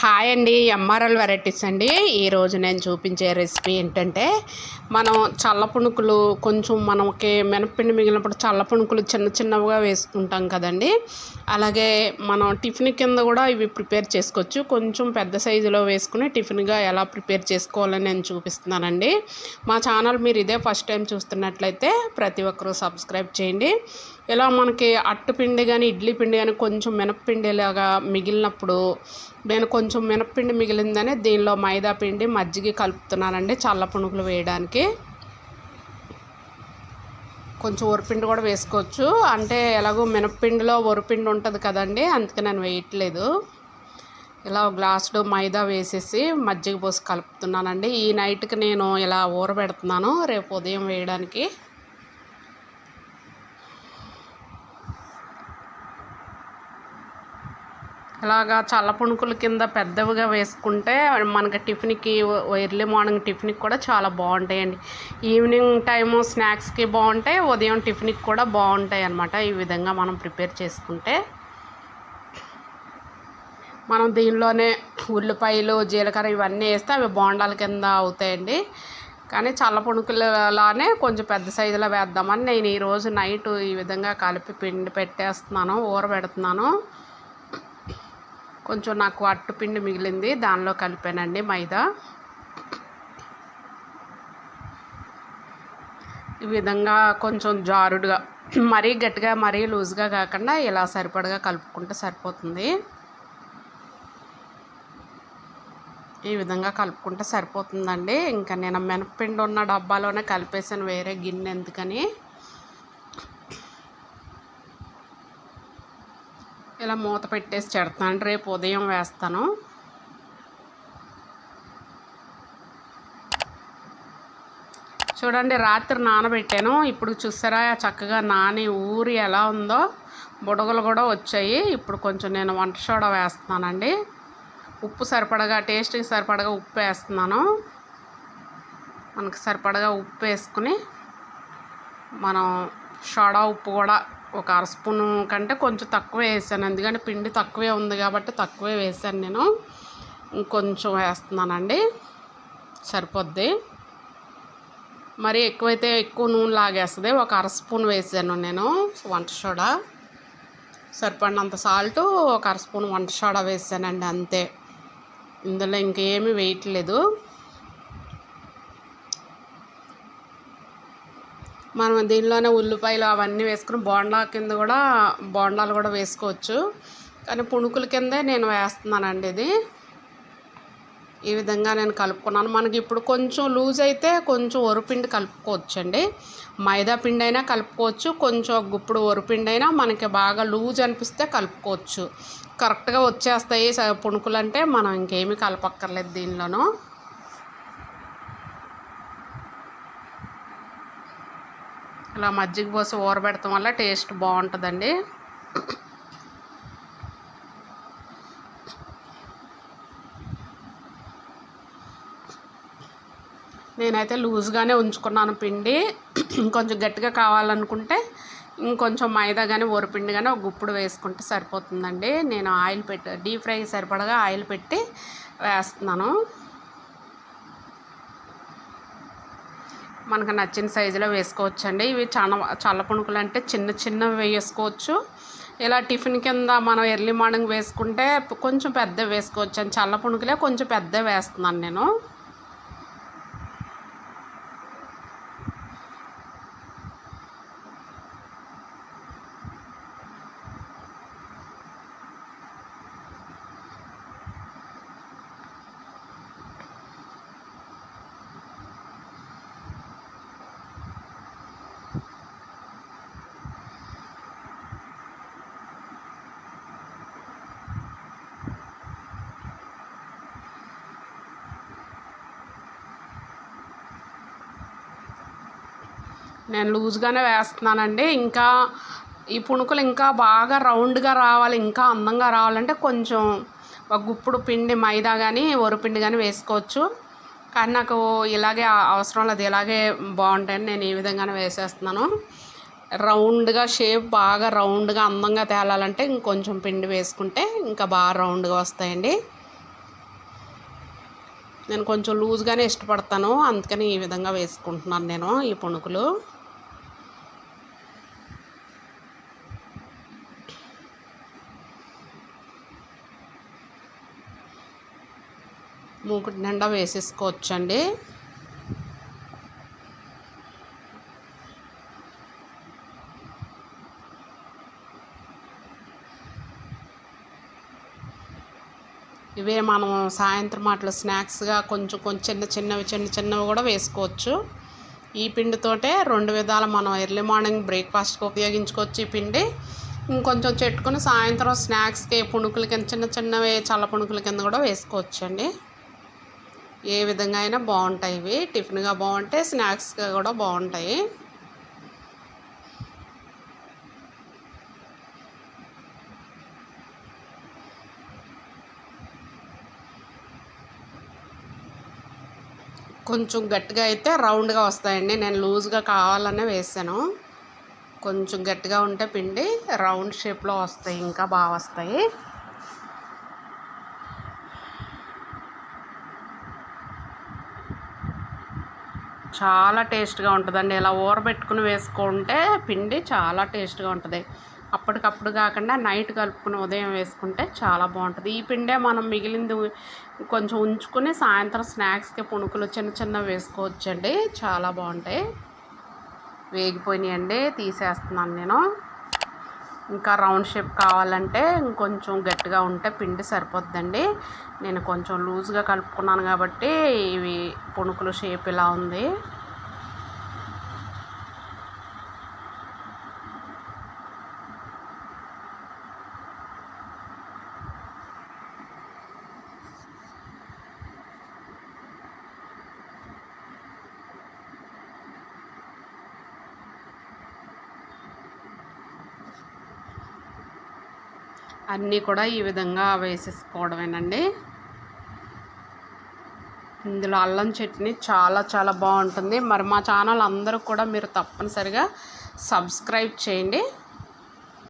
Hi అండి MRL varieties అండి. ఈరోజు నేను చూపించే రెసిపీ ఏంటంటే మనం చల్ల పుణుకులు కొంచెం మనకి మినప్పిండి మిగిలినప్పుడు చల్ల పుణుకులు చిన్న చిన్నవిగా వేసుకుంటాం కదండి. అలాగే మనం టిఫిన్ కింద కూడా ఇవి ప్రిపేర్ చేసుకోవచ్చు. కొంచెం పెద్ద సైజులో వేసుకుని టిఫిన్గా ఎలా ప్రిపేర్ చేసుకోవాలని నేను చూపిస్తున్నానండి. మా ఛానల్ మీరు ఇదే ఫస్ట్ టైం చూస్తున్నట్లయితే ప్రతి ఒక్కరూ సబ్స్క్రైబ్ చేయండి. ఇలా మనకి అట్టుపిండి కానీ ఇడ్లీ పిండి కానీ కొంచెం మినప్పిండిలాగా మిగిలినప్పుడు నేను కొంచెం మినప్పిండి మిగిలిందని దీనిలో మైదా పిండి మజ్జిగ కలుపుతున్నానండి చల్ల పునుగులు వేయడానికి. కొంచెం వరిపిండి కూడా వేసుకోవచ్చు. అంటే ఎలాగో మినప్పిండిలో వరిపిండి ఉంటుంది కదండి అందుకే నేను వేయట్లేదు. ఇలా గ్లాసుడు మైదా వేసేసి మజ్జిగ పోసి కలుపుతున్నానండి. ఈ నైట్కి నేను ఇలా ఊరబెడుతున్నాను రేపు ఉదయం వేయడానికి. ఇలాగా చల్ల పుణుకుల కింద పెద్దవిగా వేసుకుంటే మనకి టిఫిన్కి ఎర్లీ మార్నింగ్ టిఫిన్కి కూడా చాలా బాగుంటాయండి. ఈవినింగ్ టైము స్నాక్స్కి బాగుంటాయి ఉదయం టిఫిన్కి కూడా బాగుంటాయి అన్నమాట. ఈ విధంగా మనం ప్రిపేర్ చేసుకుంటే మనం దీనిలోనే ఉల్లిపాయలు జీలకర్ర ఇవన్నీ వేస్తే అవి బోండాల కింద అవుతాయండి. కానీ చల్ల పుణుకులలానే కొంచెం పెద్ద సైజులో వేద్దామని నేను ఈరోజు నైట్ ఈ విధంగా కలిపి పిండి పెట్టేస్తున్నాను ఊర పెడుతున్నాను కొంచెం నాకు అట్టుపిండి మిగిలింది దానిలో కలిపానండి మైదా. ఈ విధంగా కొంచెం జారుడుగా మరీ గట్టిగా మరీ లూజ్గా కాకుండా ఇలా సరిపడగా కలుపుకుంటే సరిపోతుంది. ఈ విధంగా కలుపుకుంటే సరిపోతుందండి. ఇంకా నేను మినప్పిండి ఉన్న డబ్బాలోనే కలిపేసాను వేరే గిన్నె ఎందుకని. ఇలా మూత పెట్టేసి చెడతాను. రేపు ఉదయం వేస్తాను. చూడండి రాత్రి నానబెట్టాను. ఇప్పుడు చూసారా చక్కగా నాని ఊరి ఎలా ఉందో. బుడగలు కూడా వచ్చాయి. ఇప్పుడు కొంచెం నేను వంట సోడా వేస్తున్నానండి. ఉప్పు సరిపడగా టేస్ట్కి సరిపడగా ఉప్పు వేస్తున్నాను. మనకు సరిపడగా ఉప్పు వేసుకుని మనం సోడా ఉప్పు కూడా ఒక అర స్పూను కంటే కొంచెం తక్కువే వేసాను. ఎందుకంటే పిండి తక్కువే ఉంది కాబట్టి తక్కువే వేసాను నేను. ఇంకొంచెం వేస్తున్నానండి. సరిపోద్ది. మరి ఎక్కువైతే ఎక్కువ నూనె లాగేస్తుంది. ఒక అర స్పూన్ వేసాను నేను వంట సోడా. సరిపడినంత సాల్ట్ ఒక అర స్పూన్ వంట సోడా వేసానండి అంతే. ఇందులో ఇంకేమీ వేయట్లేదు. మనం దీనిలోనే ఉల్లిపాయలు అవన్నీ వేసుకుని బోండా కింద కూడా బోండాలు కూడా వేసుకోవచ్చు. కానీ పుణుకుల కిందే నేను వేస్తున్నానండి ఇది. ఈ విధంగా నేను కలుపుకున్నాను. మనకి ఇప్పుడు కొంచెం లూజ్ అయితే కొంచెం ఒరుపిండి కలుపుకోవచ్చు అండి మైదా పిండి అయినా కలుపుకోవచ్చు. కొంచెం గుప్పుడు ఒరుపిండి అయినా మనకి బాగా లూజ్ అనిపిస్తే కలుపుకోవచ్చు. కరెక్ట్గా వచ్చేస్తాయి పుణుకులు అంటే మనం ఇంకేమీ కలపక్కర్లేదు దీనిలోనూ. ఇలా మజ్జిగ పోసి ఊరబెడతాం వల్ల టేస్ట్ బాగుంటుందండి. నేనైతే లూజ్గానే ఉంచుకున్నాను పిండి. ఇంకొంచెం గట్టిగా కావాలనుకుంటే ఇంకొంచెం మైదా కానీ ఊరపిండి కానీ ఒక గుప్పుడు వేసుకుంటే సరిపోతుందండి. నేను ఆయిల్ పెట్టి డీప్ ఫ్రై సరిపడగా ఆయిల్ పెట్టి వేస్తున్నాను. మనకు నచ్చిన సైజులో వేసుకోవచ్చు అండి ఇవి చాలా చల్ల పుణుకులు అంటే చిన్న చిన్నవి వేసుకోవచ్చు. ఇలా టిఫిన్ కింద మనం ఎర్లీ మార్నింగ్ వేసుకుంటే కొంచెం పెద్ద వేసుకోవచ్చు అండి చల్ల పుణుకులే కొంచెం పెద్ద వేస్తున్నాను నేను. నేను లూజ్గానే వేస్తున్నానండి. ఇంకా ఈ పుణుకులు ఇంకా బాగా రౌండ్గా రావాలి ఇంకా అందంగా రావాలంటే కొంచెం ఒక గుప్పుడు పిండి మైదా కానీ వరిపిండి కానీ వేసుకోవచ్చు. కానీ నాకు ఇలాగే అవసరం లేదు. ఇలాగే బాగుంటాయని నేను ఈ విధంగానే వేసేస్తున్నాను. రౌండ్గా షేప్ బాగా రౌండ్గా అందంగా తేలాలంటే ఇంకొంచెం పిండి వేసుకుంటే ఇంకా బాగా రౌండ్గా వస్తాయండి. నేను కొంచెం లూజ్గానే ఇష్టపడతాను. అందుకని ఈ విధంగా వేసుకుంటున్నాను నేను ఈ పుణుకులు. మూకుటి నిండా వేసేసుకోవచ్చండి. ఇవే మనం సాయంత్రం అట్లా స్నాక్స్గా కొంచెం కొంచెం చిన్న చిన్నవి చిన్న చిన్నవి కూడా వేసుకోవచ్చు. ఈ పిండితోటే రెండు విధాలు మనం ఎర్లీ మార్నింగ్ బ్రేక్ఫాస్ట్కి ఉపయోగించుకోవచ్చు ఈ పిండి. ఇంకొంచెం చెట్టుకుని సాయంత్రం స్నాక్స్కి పుణుకుల కింద చిన్న చిన్నవి చల్ల పుణుకుల కింద కూడా వేసుకోవచ్చండి. ఏ విధంగా అయినా బాగుంటాయి ఇవి. టిఫిన్గా బాగుంటాయి స్నాక్స్గా కూడా బాగుంటాయి. కొంచెం గట్టిగా అయితే రౌండ్గా వస్తాయండి. నేను లూజ్గా కావాలనే వేసాను. కొంచెం గట్టిగా ఉంటే పిండి రౌండ్ షేప్లో వస్తాయి. ఇంకా బాగా వస్తాయి. చాలా టేస్ట్గా ఉంటుందండి. ఇలా ఊరబెట్టుకుని వేసుకుంటే పిండి చాలా టేస్ట్గా ఉంటుంది. అప్పటికప్పుడు కాకుండా నైట్ కలుపుకుని ఉదయం వేసుకుంటే చాలా బాగుంటుంది. ఈ పిండే మనం మిగిలింది కొంచెం ఉంచుకుని సాయంత్రం స్నాక్స్కి పుణుకులు చిన్న చిన్న వేసుకోవచ్చండి. చాలా బాగుంటాయి. వేగిపోయినాయండి. తీసేస్తున్నాను నేను. ఇంకా రౌండ్ షేప్ కావాలంటే ఇంకొంచెం గట్టిగా ఉంటే పిండి సరిపోద్దండి. నేను కొంచెం లూజ్గా కలుపుకున్నాను కాబట్టి ఇవి పుణుకులు షేప్ ఇలా ఉంది. అన్నీ కూడా ఈ విధంగా వేసేసుకోవడమేనండి. ఇందులో అల్లం చట్నీ చాలా చాలా బాగుంటుంది. మరి మా ఛానల్ అందరూ కూడా మీరు తప్పనిసరిగా సబ్స్క్రైబ్ చేయండి.